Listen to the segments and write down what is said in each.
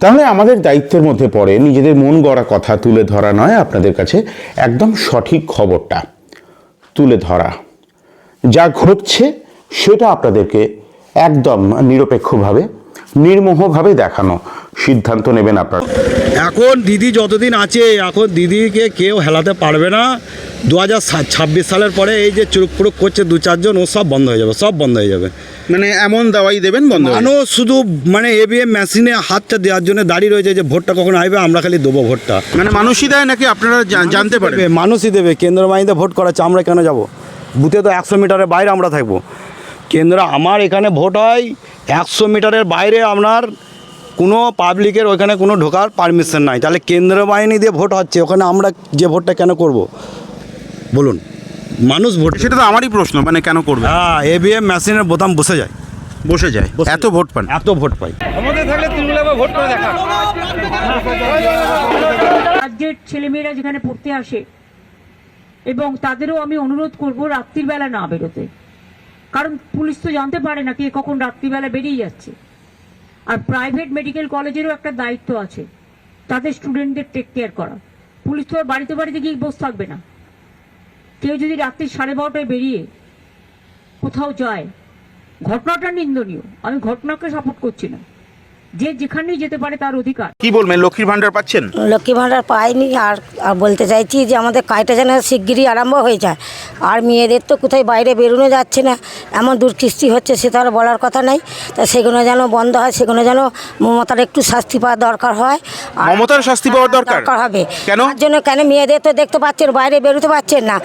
তাহলে আমাদের দায়িত্বের মধ্যে পড়ে নিজেদের মন গড়া কথা তুলে ধরা নয় আপনাদের কাছে একদম সঠিক খবরটা তুলে ধরা। যা ঘটছে সেটা আপনাদেরকে একদম নিরপেক্ষভাবে, নির্মোহভাবে দেখানো। সিদ্ধান্ত নেবেন আপনারা। এখন দিদি যতদিন আছে এখন দিদিকে কেউ হেলাতে পারবে না। দু হাজার ছাব্বিশ সালের পরে এই যে চুরুক ফুরুক করছে দু চারজন ও সব বন্ধ হয়ে যাবে সব বন্ধ হয়ে যাবে। মানে এমন দাওয়াই দেবেন বন্ধ। মানুষ শুধু মানে এবিএম মেশিনে হাতটা দেওয়ার জন্য দাঁড়িয়ে রয়েছে যে ভোটটা কখন আসবে আমরা খালি দেবো ভোটটা। মানে মানুষই দেয় নাকি আপনারা জানতে পারবে মানুষই দেবে। কেন্দ্র বাহিনীতে ভোট করাচ্ছে আমরা কেন যাব? বুথে তো একশো মিটারের বাইরে আমরা থাকব। কেন্দ্র আমার এখানে ভোট হয় একশো মিটারের বাইরে আপনার কোনো পাবলিকের ওইখানে কোনো ঢোকার পারমিশন নাই। তাহলে কেন্দ্র বাহিনী দিয়ে ভোট হচ্ছে ওখানে আমরা যে ভোটটা কেন করব? বলুন। মানুষ ভোট সেটা তো আমারই প্রশ্ন মানে কেন করবে? হ্যাঁ এভিএম মেশিনের বোতাম বসে যায়। বসে যায়। এত ভোট পান। এত ভোট পাই। আমাদের থাকলে ভোট করে দেখা। রাজ্যের ছেলেমেয়েরা যেখানে পড়তে আসে এবং তাদেরও আমি অনুরোধ করব রাত্রিবেলা না বেরোতে। কারণ পুলিশ তো জানতে পারে না কে কখন রাত্রিবেলা বেরিয়ে যাচ্ছে। আর প্রাইভেট মেডিকেল কলেজেরও একটা দায়িত্ব আছে। তাদের স্টুডেন্টদের টেক কেয়ার করা। পুলিশ তো বাড়িতে বাড়িতে গিয়ে বসে থাকবে না। কেউ যদি রাত্রি সাড়ে বারোটায় বেরিয়ে কোথাও যায়, ঘটনাটা নিন্দনীয়। আমি ঘটনাকে সাপোর্ট করছি না। যে যেখানেই যেতে পারে তার অধিকার। কি বলবেন লক্ষ্মীর ভান্ডার পাচ্ছেন? লক্ষ্মী ভাণ্ডার পাইনি আর আর বলতে চাইছি যে আমাদের কাজটা যেন শিগগিরই আরম্ভ হয়ে যায়। আর মেয়েদের তো কোথায় বাইরে বেরোনো যাচ্ছে না এমন দুর্কৃষ্টি হচ্ছে সে তো আর বলার কথা নাই। তা সেগুলো যেন বন্ধ হয় সেগুলো যেন মমতার একটু শাস্তি পাওয়া দরকার হয়। আর- মমতার শাস্তি পাওয়ার দরকার? দরকার হবে। কেন? তার জন্য কেন মেয়েদের তো দেখতে পাচ্ছেন বাইরে বেরোতে পারছেন না।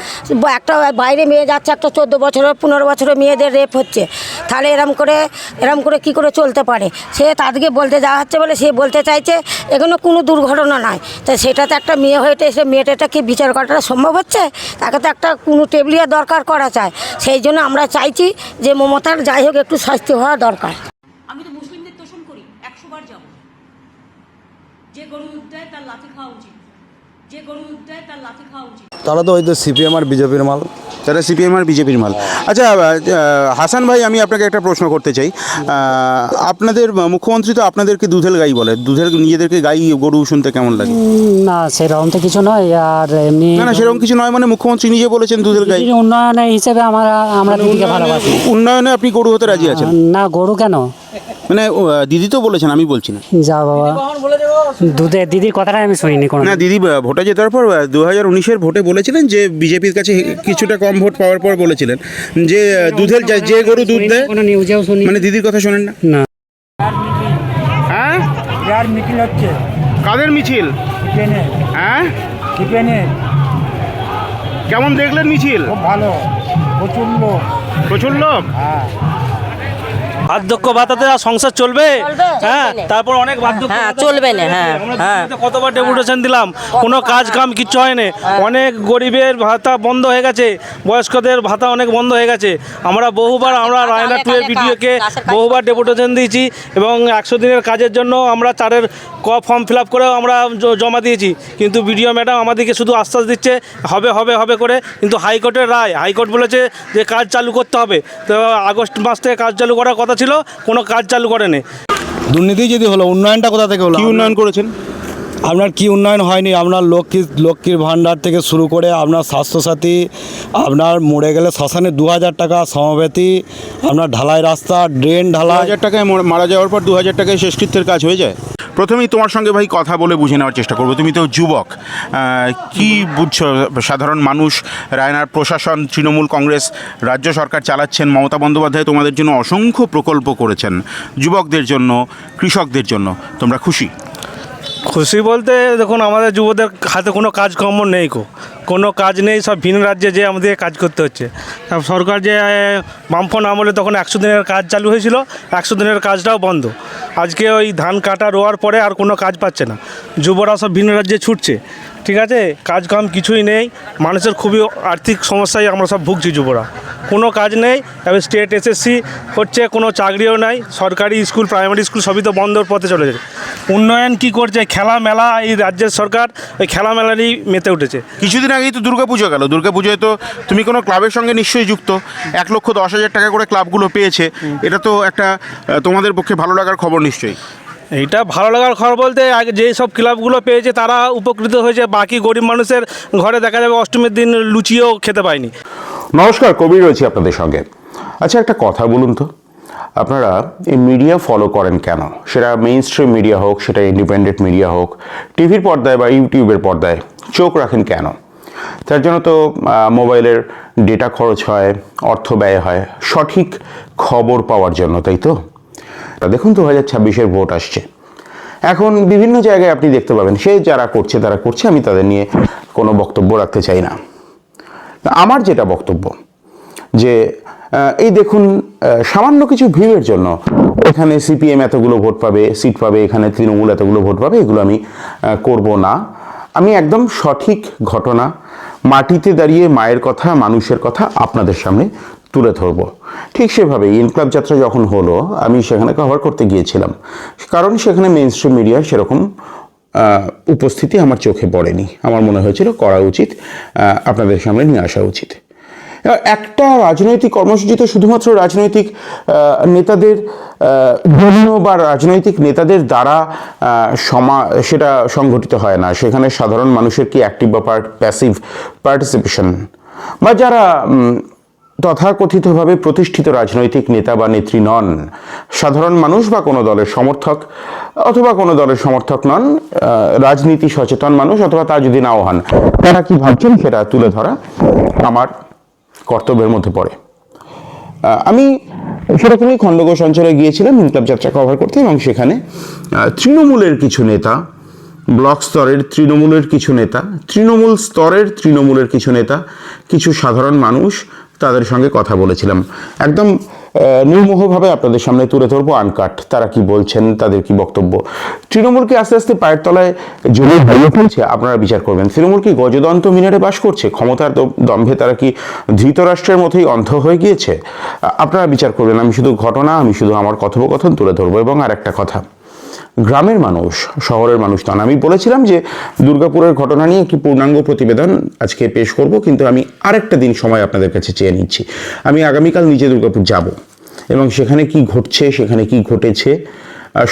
একটা বাইরে মেয়ে যাচ্ছে একটা চোদ্দ বছরের পনেরো বছরের মেয়েদের রেপ হচ্ছে। তাহলে এরম করে এরম করে কি করে চলতে পারে? সে তাদেরকে বলতে যাওয়া হচ্ছে বলে সে বলতে চাইছে এগুলো কোনো দুর্ঘটনা নয় তো সেটা তো একটা মেয়ে হয়েছে, সে মেয়েটাটা কি বিচার করাটা সম্ভব হচ্ছে? তাকে তো একটা কোনো টেবলিয়া দরকার করা চায় সেই জন্য আমরা চাইছি যে মমতার যাই হোক, একটু শাস্তি হওয়া দরকার। আমি তো মুসলিমদের তোষণ করি একশোবার যাব। যে গরু উদ্যায় দেয় তার লাথি খাওয়া উচিত। যে গরু দুধ দেয় তার লাথি খাওয়া উচিত। তারা তো ওই তো সিপিএম আর বিজেপির মাল। তারা সিপিএম আর বিজেপির মাল। আচ্ছা হাসান ভাই আমি আপনাকে একটা প্রশ্ন করতে চাই। আপনাদের মুখ্যমন্ত্রী তো আপনাদেরকে দুধের গাই বলে। দুধের নিজেদেরকে গাই গরু শুনতে কেমন লাগে? না সেরকম তো কিছু নয়। আর এমনি না না সেরকম কিছু নয় মানে মুখ্যমন্ত্রী নিজে বলেছেন দুধের গাই। উন্নয়নের হিসেবে আমরা আমরা দিদিকে ভালোবাসি। উন্নয়নে আপনি গরু হতে রাজি আছেন? না গরু কেন? মানে ও, দিদি তো বলেছেন আমি বলছি না। যা বাবা। দুধের দিদির কথাটা আমি শুনিনি কোনো না দিদি ভোটে জেতার পর দু হাজার উনিশের ভোটে বলেছিলেন যে বিজেপির কাছে কিছুটা কম ভোট পাওয়ার পর বলেছিলেন যে দুধের যে গরু দুধ দেয় কোনো নিউজেও শুনি মানে দিদির কথা শোনেন না। না। হ্যাঁ? যার মিছিল হচ্ছে। কাদের মিছিল? হ্যাঁ? কেমন দেখলেন মিছিল? খুব ভালো। প্রচুর লোক। প্রচুর লোক? হ্যাঁ। বার্ধক্য ভাতাতে আর সংসার চলবে? হ্যাঁ তারপর অনেক বার্ধক্য হ্যাঁ, চলবে না, হ্যাঁ, হ্যাঁ। কতবার ডেপুটেশন দিলাম? কোনো কাজ কাম কিচ্ছু হয়নি অনেক গরিবের ভাতা বন্ধ হয়ে গেছে। বয়স্কদের ভাতা অনেক বন্ধ হয়ে গেছে। আমরা বহুবার আমরা রায়না টু এর ভিডিওকে বহুবার ডেপুটেশন দিয়েছি এবং একশো দিনের কাজের জন্য আমরা চারের ক ফর্ম ফিল আপ করেও আমরা জমা দিয়েছি। কিন্তু বিডিও ম্যাডাম আমাদেরকে শুধু আশ্বাস দিচ্ছে হবে হবে হবে করে। কিন্তু হাইকোর্টের রায় হাইকোর্ট বলেছে যে কাজ চালু করতে হবে। তো আগস্ট মাস থেকে কাজ চালু করার কথা ছিল কোনো কাজ চালু করেনি। দুর্নীতি যদি হলো উন্নয়নটা কোথা থেকে হলো? কি উন্নয়ন করেছেন? আপনার কি উন্নয়ন হয়নি? আপনার লক্ষ্মী লক্ষ্মীর ভাণ্ডার থেকে শুরু করে আপনার স্বাস্থ্যসাথী আপনার মরে গেলে শ্মশানে দু হাজার টাকা সমবেতি আপনার ঢালাই রাস্তা ড্রেন ঢালাই। হাজার টাকায় মর- মারা যাওয়ার পর দু হাজার টাকায় শেষকৃত্যের কাজ হয়ে যায়? প্রথমেই তোমার সঙ্গে ভাই কথা বলে বুঝে নেওয়ার চেষ্টা করব। তুমি তো যুবক। কি বুঝছ? সাধারণ মানুষ, রায়নার প্রশাসন, তৃণমূল কংগ্রেস, রাজ্য সরকার চালাচ্ছেন, মমতা বন্দ্যোপাধ্যায় তোমাদের জন্য অসংখ্য প্রকল্প করেছেন, যুবকদের জন্য, কৃষকদের জন্য। তোমরা খুশি? খুশি বলতে দেখুন, আমাদের যুবদের হাতে কোনো কাজকর্ম নেই কো কোনো কাজ নেই সব ভিন রাজ্যে যে আমাদের কাজ করতে হচ্ছে। সরকার যে এ, বামফ্রন্ট আমলে তখন একশো দিনের কাজ চালু হয়েছিল একশো দিনের কাজটাও বন্ধ। আজকে ওই ধান কাটা রোয়ার পরে আর কোনো কাজ পাচ্ছে না। যুবরা সব ভিন রাজ্যে ছুটছে ঠিক আছে? কাজ কাম কিছুই নেই মানুষের খুবই আর্থিক সমস্যায় আমরা সব ভুগছি যুবরা। কোনো কাজ নেই এবার স্টেট এসএসসি হচ্ছে কোনো চাকরিও নাই সরকারি স্কুল প্রাইমারি স্কুল সবই তো বন্ধর পথে চলে যাচ্ছে উন্নয়ন কি করছে? খেলা মেলা এই রাজ্যের সরকার ওই খেলা মেলারই মেতে উঠেছে। কিছুদিন আগেই তো দুর্গাপুজো গেল। দুর্গাপুজোয় তো তুমি কোনো ক্লাবের সঙ্গে নিশ্চয়ই যুক্ত। এক লক্ষ দশ হাজার টাকা করে ক্লাবগুলো পেয়েছে। এটা তো একটা তোমাদের পক্ষে ভালো লাগার খবর নিশ্চয়ই। এইটা ভালো লাগার খবর বলতে আগে যেই সব ক্লাবগুলো পেয়েছে তারা উপকৃত হয়েছে। বাকি গরিব মানুষের ঘরে দেখা যাবে অষ্টমীর দিন লুচিও খেতে পায়নি। নমস্কার কবি রয়েছে আপনাদের সঙ্গে। আচ্ছা একটা কথা বলুন তো। আপনারা এই মিডিয়া ফলো করেন কেন? সেটা মেইন স্ট্রিম মিডিয়া হোক, সেটা ইন্ডিপেন্ডেন্ট মিডিয়া হোক টিভির পর্দায় বা ইউটিউবের পর্দায় চোখ রাখেন কেন? তার জন্য তো মোবাইলের ডেটা খরচ হয়, অর্থ ব্যয় হয়, সঠিক খবর পাওয়ার জন্য, তাই তো? দেখুন দু হাজার ছাব্বিশের ভোট আসছে। এখন বিভিন্ন জায়গায় আপনি দেখতে পাবেন, সে যারা করছে, তারা করছে, আমি তাদের নিয়ে কোনো বক্তব্য রাখতে চাই না। আমার যেটা বক্তব্য, যে এই দেখুন সামান্য কিছু ভিড়ের জন্য এখানে সিপিএম এতগুলো ভোট পাবে, সিট পাবে, এখানে তৃণমূল এতগুলো ভোট পাবে, এগুলো আমি করব না। আমি একদম সঠিক ঘটনা, মাটিতে দাঁড়িয়ে মায়ের কথা, মানুষের কথা আপনাদের সামনে তুলে ধরব। ঠিক সেভাবে ইনকলাব যাত্রা যখন হলো, আমি সেখানে কভার করতে গিয়েছিলাম। কারণ সেখানে মেইন স্ট্রিম মিডিয়ার সেরকম উপস্থিতি আমার চোখে পড়েনি। আমার মনে হয়েছিল করা উচিত আপনাদের সামনে নিয়ে আসা উচিত। একটা রাজনৈতিক কর্মসূচি তো শুধুমাত্র রাজনৈতিক নেতাদের জন্য বা রাজনৈতিক নেতাদের দ্বারা সমা, সেটা সংগঠিত হয় না। সেখানে সাধারণ মানুষের কি অ্যাক্টিভ বা প্যাসিভ পার্টিসিপেশন বা যারা তথাকথিতভাবে প্রতিষ্ঠিত রাজনৈতিক নেতা বা নেত্রী নন, সাধারণ মানুষ বা কোনো দলের সমর্থক, অথবা কোনো দলের সমর্থক নন রাজনীতি সচেতন মানুষ অথবা তা যদি নাও হন, তারা কি ভাবছেন সেটা তুলে ধরা আমার কর্তব্যের মধ্যে পড়ে। আমি সেরকমই খণ্ডঘোষ অঞ্চলে গিয়েছিলাম ইনকলাব যাত্রা কভার করতে এবং সেখানে তৃণমূলের কিছু নেতা, ব্লক স্তরের তৃণমূলের কিছু নেতা, তৃণমূল স্তরের তৃণমূলের কিছু নেতা, কিছু সাধারণ মানুষ তাদের সঙ্গে কথা বলেছিলাম। একদম নির্মোহভাবে আপনাদের সামনে তুলে ধরবো আনকাট। তারা কি বলছেন, তাদের কি বক্তব্য? তৃণমূলকে আস্তে আস্তে পায়ের তলায় জমি হারিয়ে ফেলছে, আপনারা বিচার করবেন। তৃণমূল কি গজদন্ত মিনারে বাস করছে? ক্ষমতার দম্ভে তারা কি ধৃতরাষ্ট্রের মতোই অন্ধ হয়ে গিয়েছে? আপনারা বিচার করবেন। আমি শুধু ঘটনা, আমি শুধু আমার কথোপকথন তুলে ধরবো। এবং আর একটা কথা গ্রামের মানুষ, শহরের মানুষ নন আমি বলেছিলাম যে দুর্গাপুরের ঘটনা নিয়ে একটি পূর্ণাঙ্গ প্রতিবেদন আজকে পেশ করব, কিন্তু আমি আরেকটা দিন সময় আপনাদের কাছে চেয়ে নিচ্ছি। আমি আগামীকাল নিজে দুর্গাপুর যাব এবং সেখানে কি ঘটছে, সেখানে কি ঘটেছে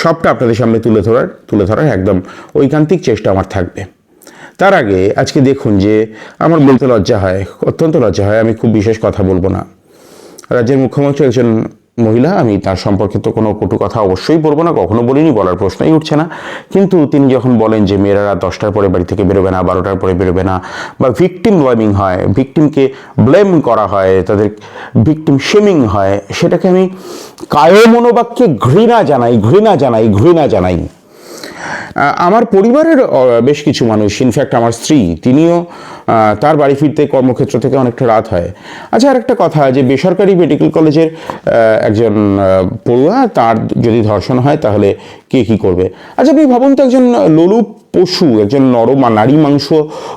সবটা আপনাদের সামনে তুলে ধরার তুলে ধরার একদম ঐকান্তিক চেষ্টা আমার থাকবে। তার আগে আজকে দেখুন যে আমার বলতে লজ্জা হয়, অত্যন্ত লজ্জা হয়, আমি খুব বিশেষ কথা বলব না। রাজ্যের মুখ্যমন্ত্রী একজন মহিলা, আমি তার সম্পর্কে তো কোনো কটু কথা অবশ্যই বলব না, কখনো বলিনি, বলার প্রশ্নই উঠছে না। কিন্তু তিনি যখন বলেন যে মেয়েরা দশটার পরে বাড়ি থেকে বেরোবে না, বারোটার পরে বেরোবে না, বা ভিকটিম ব্লেমিং হয় ভিকটিমকে ব্লেম করা হয়, তাদের ভিকটিম শেমিং হয়, সেটাকে আমি কায়মনোবাক্যে ঘৃণা জানাই ঘৃণা জানাই ঘৃণা জানাই। আমার পরিবারের বেশ কিছু মানুষ ইনফ্যাক্ট আমার স্ত্রী, তিনিও তার বাড়ি ফিরতে কর্মক্ষেত্র থেকে অনেকটা রাত হয়। আচ্ছা আর একটা কথা, যে বেসরকারি মেডিকেল কলেজের একজন পড়ুয়া, তার যদি ধর্ষণ হয়, তাহলে কে কি করবে? আচ্ছা আপনি ভাবুন তো, একজন লোলুপ পশু, একজন নরম নারী মাংস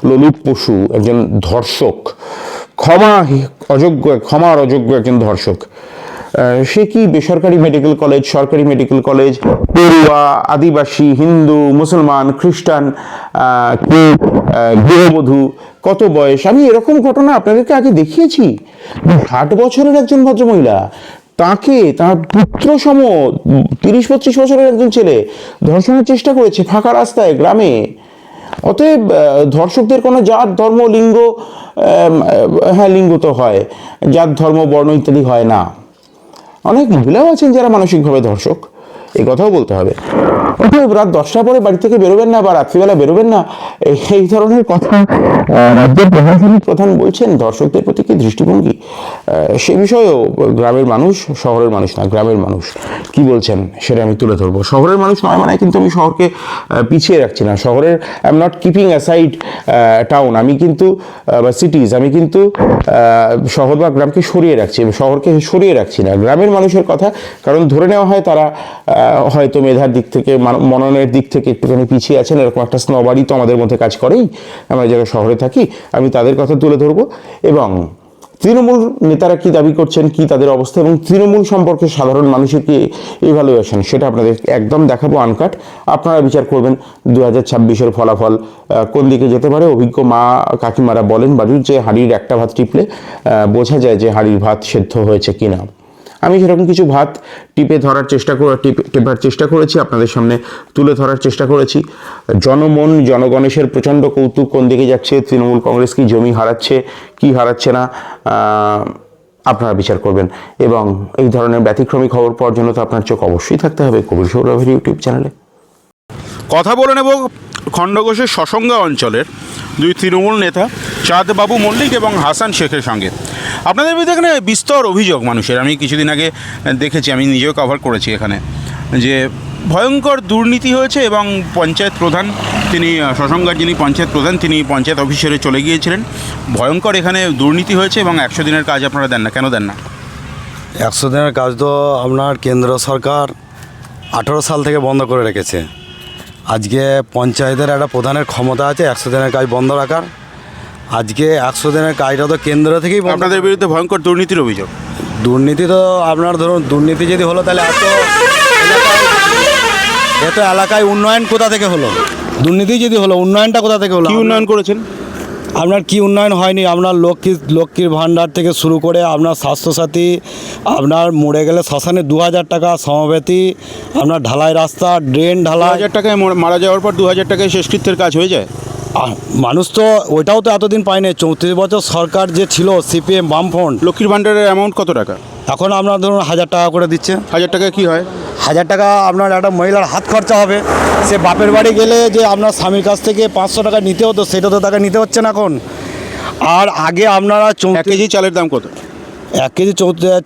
লোলুপ পশু, একজন ধর্ষক, ক্ষমা অযোগ্য, ক্ষমার অযোগ্য একজন ধর্ষক সে কি বেসরকারি মেডিকেল কলেজ সরকারি মেডিকেল কলেজ পড়ুয়া, আদিবাসী, হিন্দু, মুসলমান, খ্রিস্টান গৃহবধূ, কত বয়স? আমি এরকম ঘটনা আপনাদেরকে আগে দেখিয়েছি। ষাট বছরের একজন ভদ্রমহিলা, তাকে তার পুত্র সম তিরিশ পঁচিশ বছরের একজন ছেলে ধর্ষণের চেষ্টা করেছে ফাঁকা রাস্তায় গ্রামে। অতএব ধর্ষকদের কোনো জাত, ধর্ম, লিঙ্গ হ্যাঁ লিঙ্গ তো হয়। জাত, ধর্ম, বর্ণ ইত্যাদি হয় না। অনেক মহিলাও আছেন যারা মানসিকভাবে ধর্ষক এই কথাও বলতে হবে। রাত দশটার পরে বাড়ি থেকে বেরোবেন না বা রাত্রিবেলা বেরোবেন না এই- ধরনের কথা রাজ্যের প্রশাসনিক প্রধান বলছেন, দর্শকদের প্রতি কি দৃষ্টিভঙ্গি? সে বিষয়েও গ্রামের মানুষ, শহরের মানুষ না, গ্রামের মানুষ কি বলছেন সেটা আমি তুলে ধরবো। শহরের মানুষ নয় মানে কিন্তু আমি শহরকে পিছিয়ে রাখছি না। শহরের I'm not keeping aside town আমি কিন্তু বা সিটিজ আমি কিন্তু শহর বা গ্রামকে সরিয়ে রাখছি শহরকে সরিয়ে রাখছি না। গ্রামের মানুষের কথা, কারণ ধরে নেওয়া হয় তারা হয়তো মেধার দিক থেকে মননের দিক থেকে একটুখানি পিছিয়ে আছেন, এরকম একটা স্নবারই তো আমাদের মধ্যে কাজ করেই। আমরা যারা শহরে থাকি, আমি তাদের কথা তুলে ধরবো। এবং তৃণমূল নেতারা কি দাবি করছেন, কি তাদের অবস্থা, এবং তৃণমূল সম্পর্কে সাধারণ মানুষের কি ইভ্যালুয়েশন সেটা আপনাদের একদম দেখাবো আনকাট। আপনারা বিচার করবেন দু হাজার ছাব্বিশের ফলাফল কোন দিকে যেতে পারে। অভিজ্ঞ মা কাকিমারা বলেন বাড়ির যে হাঁড়ির একটা ভাত টিপলে বোঝা যায় যে হাঁড়ির ভাত সেদ্ধ হয়েছে কিনা। আমি সেরকম কিছু ভাত টিপে ধরার চেষ্টা করে টিপে টেপার চেষ্টা করেছি, আপনাদের সামনে তুলে ধরার চেষ্টা করেছি। জনমন জনগণেশের প্রচণ্ড কৌতুক কোন দিকে যাচ্ছে, তৃণমূল কংগ্রেস কি জমি হারাচ্ছে, কি হারাচ্ছে না আপনারা বিচার করবেন। এবং এই ধরনের ব্যতিক্রমী খবর পাওয়ার জন্য তো আপনার চোখ অবশ্যই থাকতে হবে কবির সৌরভের ইউটিউব চ্যানেলে। কথা বলে নেব খণ্ডঘোষের সসঙ্গা অঞ্চলের। দুই তৃণমূল নেতা, চাঁদবাবু মল্লিক এবং হাসান শেখের সঙ্গে। আপনাদের বিরুদ্ধে এখানে বিস্তর অভিযোগ মানুষের। আমি কিছুদিন আগে দেখেছি, আমি নিজেও কভার করেছি এখানে, যে ভয়ঙ্কর দুর্নীতি হয়েছে এবং পঞ্চায়েত প্রধান তিনি সসঙ্গার যিনি পঞ্চায়েত প্রধান, তিনি পঞ্চায়েত অফিসারে চলে গিয়েছিলেন। ভয়ঙ্কর এখানে দুর্নীতি হয়েছে এবং একশো দিনের কাজ আপনারা দেন না। কেন দেন না? একশো দিনের কাজ তো আপনার কেন্দ্র সরকার আঠেরো সাল থেকে বন্ধ করে রেখেছে। আজকে পঞ্চায়েতের একটা প্রধানের ক্ষমতা আছে একশো দিনের কাজ বন্ধ রাখার। আজকে একশো দিনের কাজটা তো কেন্দ্র থেকেই আপনাদের বিরুদ্ধে ভয়ঙ্কর দুর্নীতির অভিযোগ। দুর্নীতি তো আপনার ধরুন দুর্নীতি যদি হলো তাহলে এত এত এলাকায় উন্নয়ন কোথা থেকে হলো? দুর্নীতি যদি হলো উন্নয়নটা কোথা থেকে হলো? উন্নয়ন করেছেন? আপনার কি উন্নয়ন হয়নি? আপনার লক্ষ্মী লক্ষ্মীর ভাণ্ডার থেকে শুরু করে আপনার স্বাস্থ্যসাথী আপনার মরে গেলে শ্মশানে দু হাজার টাকা সমবেতি আপনার ঢালাই রাস্তা ড্রেন ঢালাই। হাজার টাকায় মারা যাওয়ার পর দু হাজার টাকায় শেষকৃত্যের কাজ হয়ে যায়? মানুষ তো ওইটাও তো এতদিন পায়নি। চৌত্রিশ বছর সরকার যে ছিল সিপিএম বামফ্রন্ট। লক্ষ্মীর ভাণ্ডারের অ্যামাউন্ট কত টাকা? এখন আপনার ধরুন হাজার টাকা করে দিচ্ছে। হাজার টাকা কি হয়? হাজার টাকা আপনার একটা মহিলার হাত খরচা হবে। সে বাপের বাড়ি গেলে যে আপনার স্বামীর কাছ থেকে পাঁচশো টাকা নিতে হতো সেটা তো তাকে নিতে হচ্ছে না এখন। আর আগে আপনারা এক কেজি চালের দাম কত? এক কেজি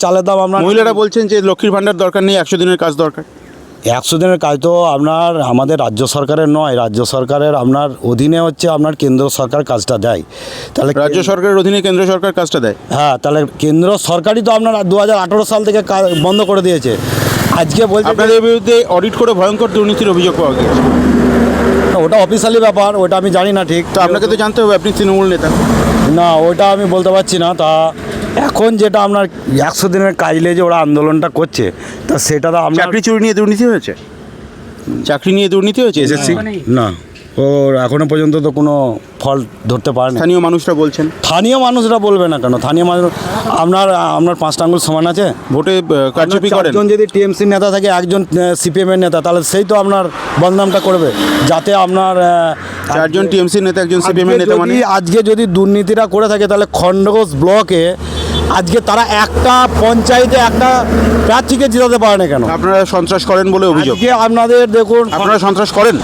চালের দাম আপনার মহিলারা বলছেন যে লক্ষ্মীর ভাণ্ডার দরকার নেই একশো দিনের কাজ দরকার। একশো দিনের কাজ তো আপনার আমাদের রাজ্য সরকারের নয় রাজ্য সরকারের আপনার অধীনে হচ্ছে আপনার কেন্দ্র সরকার কাজটা দেয়। তাহলে রাজ্য সরকারের অধীনে কেন্দ্র সরকার কাজটা দেয়? হ্যাঁ তাহলে কেন্দ্র সরকারই তো আপনার দু হাজার আঠেরো সাল থেকে কাজ বন্ধ করে দিয়েছে। আজকে বলছে আপনাদের বিরুদ্ধে অডিট করে ভয়ঙ্কর দুর্নীতির অভিযোগ পাওয়া গিয়েছে। ওটা অফিসিয়ালি ব্যাপার ওটা আমি জানি না ঠিক তো আপনাকে তো জানতে হবে আপনি তৃণমূল নেতা। না ওটা আমি বলতে পারছি না তা এখন যেটা আপনার একশো দিনের কাজ নিয়ে যে ওরা আন্দোলনটা করছে তা সেটা তো আপনার চাকরি চুরি নিয়ে দুর্নীতি হয়েছে? চাকরি নিয়ে দুর্নীতি হয়েছে? এসএসসি না। ও এখনও পর্যন্ত তো কোনো ফল ধরতে পারেনি। স্থানীয় মানুষরা বলছেন। স্থানীয় মানুষরা বলবে না কেন? স্থানীয় মানুষ আপনার আপনার পাঁচটা আঙ্গুল সমান আছে? ভোটে কারচুপি করেন। একজন যদি টিএমসি নেতা থাকে একজন সিপিএম এর নেতা তাহলে সেই তো আপনার বদনামটা করবে। যাতে আপনার চারজন টিএমসি নেতা একজন সিপিএম আজকে নেতা মানে? আজকে যদি দুর্নীতিটা করে থাকে তাহলে খণ্ডঘোষ ব্লকে আজকে তারা একটা পঞ্চায়েতে একটা প্রার্থীকে জিতাতে পারে না কেন? আপনারা সন্ত্রাস করেন বলে অভিযোগ। আপনাদের দেখুন আপনারা সন্ত্রাস করেন?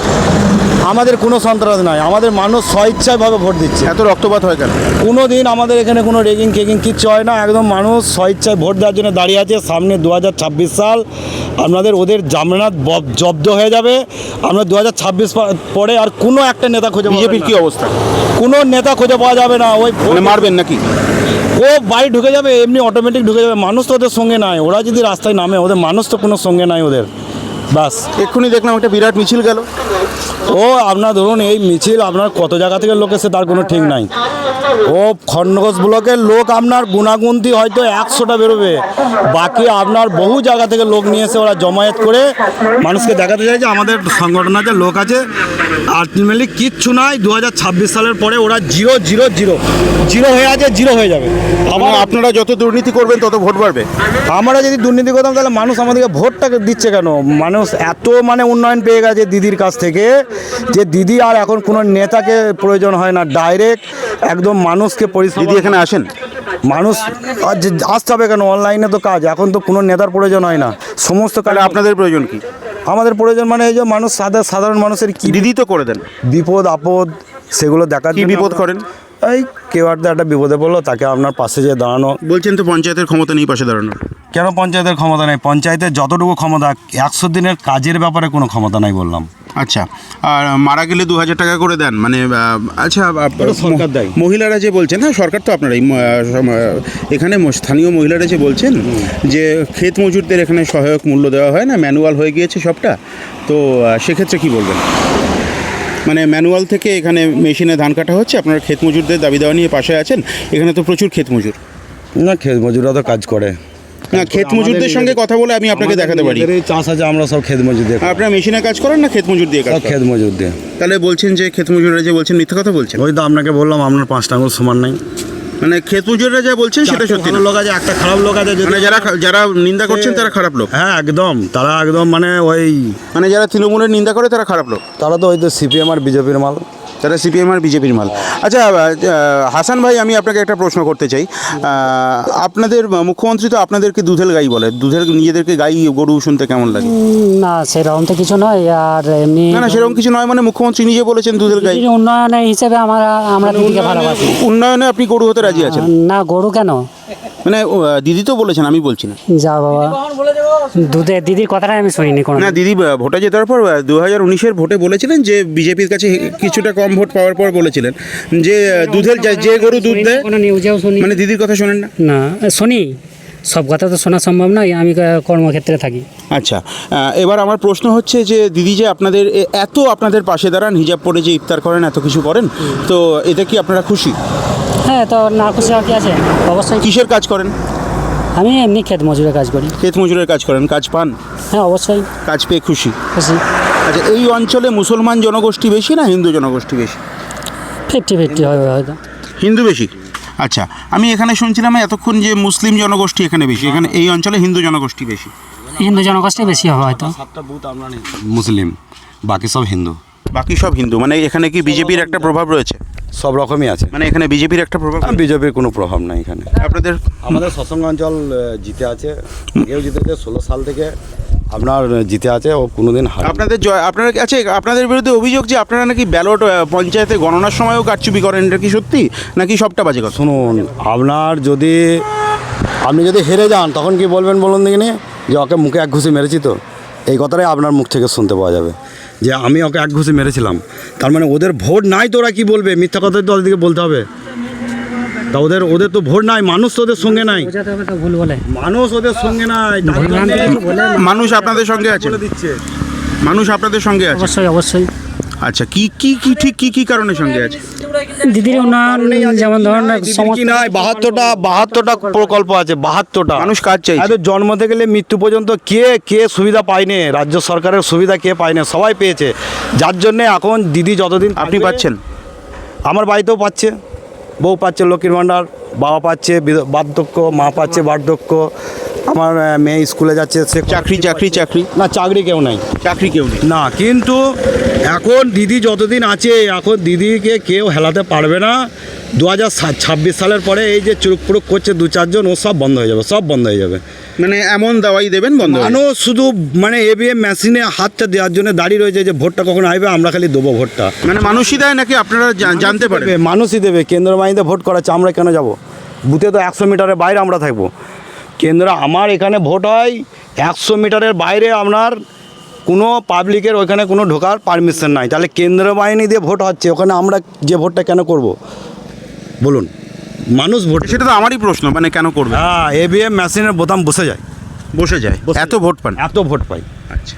আমাদের কোনো সন্ত্রাস নাই আমাদের মানুষ স্বইচ্ছাভাবে ভোট দিচ্ছে। এত রক্তপাত হয় কেন? কোনো দিন আমাদের এখানে কোনো রেগিং কেগিং কিচ্ছু হয় না একদম মানুষ স্বইচ্ছায় ভোট দেওয়ার জন্য দাঁড়িয়ে আছে। সামনে দু হাজার ছাব্বিশ সাল আপনাদের ওদের জামানত বব- জব্দ হয়ে যাবে। আমরা দু হাজার ছাব্বিশ পরে আর কোনো একটা নেতা খুঁজে বিজেপির। কি অবস্থা? কোনো নেতা খুঁজে পাওয়া যাবে না। ওই মানে মারবেন নাকি? ও বাড়ি ঢুকে যাবে এমনি অটোমেটিক ঢুকে যাবে। মানুষ তো ওদের সঙ্গে নাই। ওরা যদি রাস্তায় নামে ওদের মানুষ তো কোনো সঙ্গে নাই ওদের। বাস। এক্ষুনি দেখলাম একটা বিরাট মিছিল গেল। ও আপনার ধরুন এই মিছিল আপনার কত জায়গা থেকে লোক এসে তার কোনো ঠিক নাই। ও খণ্ডঘোষ ব্লকের লোক আপনার গুণাগুন্তি হয়তো একশোটা বেরোবে। বাকি আপনার বহু জায়গা থেকে লোক নিয়ে এসে ওরা জমায়েত করে মানুষকে দেখাতে চাই যে আমাদের সংগঠন আছে লোক আছে আলটিমেটলি কিচ্ছু নাই। দু সালের পরে ওরা জিরো জিরো জিরো। জিরো হয়ে আছে জিরো হয়ে যাবে। আমার আমার আপনারা যত দুর্নীতি করবেন তত ভোট বাড়বে। আমরা যদি দুর্নীতি করতাম তাহলে মানুষ আমাদেরকে ভোটটা দিচ্ছে কেন? মানুষ এত মানে উন্নয়ন পেয়ে গেছে দিদির কাছ থেকে যে দিদি আর এখন কোনো নেতাকে প্রয়োজন হয় না ডাইরেক্ট একদম মানুষকে পরিস্থিতি দিদি এখানে আসেন? মানুষ আসতে হবে কেন? অনলাইনে তো কাজ এখন তো কোনো নেতার প্রয়োজন হয় না। সমস্ত কালে আপনাদের প্রয়োজন কি? আমাদের প্রয়োজন মানে এই যে মানুষ সাদা সাধারণ মানুষের কি দিদি তো করে দেন। বিপদ আপদ সেগুলো দেখার কি বিপদ করেন? এই কেউ একটা বিপদে পড়ল তাকে আপনার পাশে যেয়ে দাঁড়ানো। বলছেন তো পঞ্চায়েতের ক্ষমতা নেই পাশে দাঁড়ানোর। কেন পঞ্চায়েতের ক্ষমতা নেই? পঞ্চায়েতের যতটুকু ক্ষমতা একশো দিনের কাজের ব্যাপারে কোনো ক্ষমতা নাই বললাম। আচ্ছা আর মারা গেলে দু হাজার টাকা করে দেন মানে আচ্ছা সরকার দেয়। মহিলারা যে বলছেন হ্যাঁ সরকার তো আপনারাই এখানে স্থানীয় মহিলারা যে বলছেন যে ক্ষেত মজুরদের এখানে সহায়ক মূল্য দেওয়া হয় না ম্যানুয়াল হয়ে গিয়েছে সবটা তো সেক্ষেত্রে কি বলবেন? মানে ম্যানুয়াল থেকে এখানে মেশিনে ধান কাটা হচ্ছে আপনারা ক্ষেত মজুরদের দাবি দেওয়া নিয়ে পাশে আছেন এখানে তো প্রচুর ক্ষেত মজুর। না ক্ষেত মজুররা তো কাজ করে। না ক্ষেত মজুরদের সঙ্গে কথা বলে আমি আপনাকে দেখাতে পারি। চাষ আছে আমরা সব খেত মজুর দিয়ে। আপনারা মেশিনে কাজ করেন না ক্ষেত মজুর দিয়ে কাজ সব খেত মজুর দিয়ে। তাহলে বলছেন যে ক্ষেত মজুররা যে বলছেন মিথ্যা কথা বলছেন? ওই তো আপনাকে বললাম আপনার পাঁচটা আঙুল সমান নাই। মানে খেতুজেরা যা বলছেন সেটা সত্যি ভালো। লোক আছে একটা খারাপ লোক আছে মানে যারা যারা নিন্দা করছেন তারা খারাপ লোক? হ্যাঁ একদম তারা একদম মানে ওই মানে যারা তৃণমূলের নিন্দা করে তারা খারাপ লোক? তারা তো হয়তো সিপিএম আর বিজেপির মাল। তারা সিপিএম আর বিজেপির মাল। আচ্ছা হাসান ভাই আমি আপনাকে একটা প্রশ্ন করতে চাই। আপনাদের মুখ্যমন্ত্রী তো আপনাদেরকে দুধের গাই বলে। দুধের নিজেদেরকে গাই গরু শুনতে কেমন লাগে? না সেরকম তো কিছু নয়। আর এমনি না না সেরকম কিছু নয় মানে মুখ্যমন্ত্রী নিজে বলেছেন দুধের গাই। উন্নয়নের হিসেবে আমরা আমরা ভালোবাসি। উন্নয়নে আপনি গরু হতে রাজি আছেন? না গরু কেন? মানে দিদি তো বলেছেন আমি বলছি না। যা বাবা। দুধে দিদির কথাটা আমি শুনিনি কোনো না দিদি ভোটে জেতার পর দু হাজার উনিশের ভোটে বলেছিলেন যে বিজেপির কাছে কিছুটা কম ভোট পাওয়ার পর বলেছিলেন। যে দুধের যে গরু দুধ দেয় মানে দিদির কথা শোনেন না? না শুনি। সব কথা তো শোনা সম্ভব নয় আমি কর্মক্ষেত্রে থাকি। আচ্ছা এবার আমার প্রশ্ন হচ্ছে যে দিদি যে আপনাদের এত আপনাদের পাশে দাঁড়ান হিজাব পরে যে ইফতার করেন এত কিছু করেন তো এতে কি আপনারা খুশি? হ্যাঁ তো না খুশি আর কি আছে? অবশ্যই। কিসের কাজ করেন? আমি এমনি ক্ষেত মজুরে কাজ করি। ক্ষেত মজুরের কাজ করেন কাজ পান? হ্যাঁ অবশ্যই। কাজ পেয়ে খুশি? খুশি। আচ্ছা এই অঞ্চলে মুসলমান জনগোষ্ঠী বেশি না হিন্দু জনগোষ্ঠী বেশি? ফিফটি ফিফটি হবে হয়তো হিন্দু বেশি? আচ্ছা আমি এখানে শুনছিলাম এতক্ষণ যে মুসলিম জনগোষ্ঠী এখানে বেশি এখানে এই অঞ্চলে হিন্দু জনগোষ্ঠী বেশি। হিন্দু জনগোষ্ঠী বেশি হবে হয়তো। মুসলিম বাকি সব হিন্দু। বাকি সব হিন্দু মানে এখানে কি বিজেপির একটা প্রভাব রয়েছে? সব রকমই আছে। মানে এখানে বিজেপির একটা প্রভাব বিজেপির কোনো প্রভাব নাই এখানে। আপনাদের আমাদের সৎসঙ্গ অঞ্চল জিতে আছে আগেও জিতেছে ষোলো সাল থেকে আপনার জিতে আছে ও কোনোদিন হার আপনাদের জয় আপনারা আছে আপনাদের বিরুদ্ধে অভিযোগ যে আপনারা নাকি ব্যালট পঞ্চায়েতে গণনার সময়ও কারচুপি করেন এটা কি সত্যি? নাকি সবটা বাজে কথা? শুনুন আপনার যদি আপনি যদি হেরে যান তখন কি বলবেন বলুন দেখিনি? যে ওকে মুখে এক ঘুষি মেরেছি তো এই কথাটাই আপনার মুখ থেকে শুনতে পাওয়া যাবে। যে আমি ওকে এক ঘুষে মেরেছিলাম। তার মানে ওদের ভোট নাই তো ওরা কী বলবে? মিথ্যা কথা তো ওদেরকে বলতে হবে। তা ওদের ওদের তো ভোট নাই মানুষ তো ওদের সঙ্গে নাই। বোঝাতে হবে তো ভুল বলে। মানুষ ওদের সঙ্গে নাই। মানুষ আপনাদের সঙ্গে আছে। দিচ্ছে। মানুষ আপনাদের সঙ্গে আছে। অবশ্যই অবশ্যই। আচ্ছা কি কি কি ঠিক কি কি কারণে সঙ্গে আছে? দিদির উন্নয়ন যেমন ধরুন কি নাই? বাহাত্তরটা বাহাত্তরটা প্রকল্প আছে বাহাত্তরটা। মানুষ কাজ চাইছে এত জন্ম থেকে নিয়ে মৃত্যু পর্যন্ত কে কে সুবিধা পায়নি? রাজ্য সরকারের সুবিধা কে পায়নি? সবাই পেয়েছে। যার জন্যে এখন দিদি যতদিন আপনি পাচ্ছেন? আমার বাড়িতেও পাচ্ছে। বউ পাচ্ছে লক্ষ্মীর ভাণ্ডার বাবা পাচ্ছে বার্ধক্য মা পাচ্ছে বার্ধক্য। আমার মেয়ে স্কুলে যাচ্ছে সে চাকরি চাকরি চাকরি। না চাকরি কেউ নাই। চাকরি কেউ নেই। না কিন্তু এখন দিদি যতদিন আছে এখন দিদিকে কেউ হেলাতে পারবে না। দু হাজার ছাব্বিশ সালের পরে এই যে চুরুক পুরুক করছে দু চারজন ও সব বন্ধ হয়ে যাবে সব বন্ধ হয়ে যাবে। মানে এমন দাওয়াই দেবেন বন্ধ। মানুষ শুধু মানে এবিএম মেশিনে হাতটা দেওয়ার জন্য দাঁড়িয়ে রয়েছে যে ভোটটা কখন আসবে আমরা খালি দেবো ভোটটা। মানে মানুষই দেয় নাকি আপনারা জানতে পারবে মানুষই দেবে। কেন্দ্র বাহিনীতে ভোট করাচ্ছে আমরা কেন যাব? বুথে তো একশো মিটারের বাইরে আমরা থাকব। কেন্দ্র আমার এখানে ভোট হয় একশো মিটারের বাইরে আপনার কোনো পাবলিকের ওইখানে কোনো ঢোকার পারমিশন নাই। তাহলে কেন্দ্র বাহিনী দিয়ে ভোট হচ্ছে ওখানে আমরা যে ভোটটা কেন করব? বলুন। মানুষ ভোট সেটা তো আমারই প্রশ্ন মানে কেন করবে? হ্যাঁ এভিএম মেশিনের বোতাম বসে যায়। বসে যায়। এত ভোট পান। এত ভোট পাই। আচ্ছা।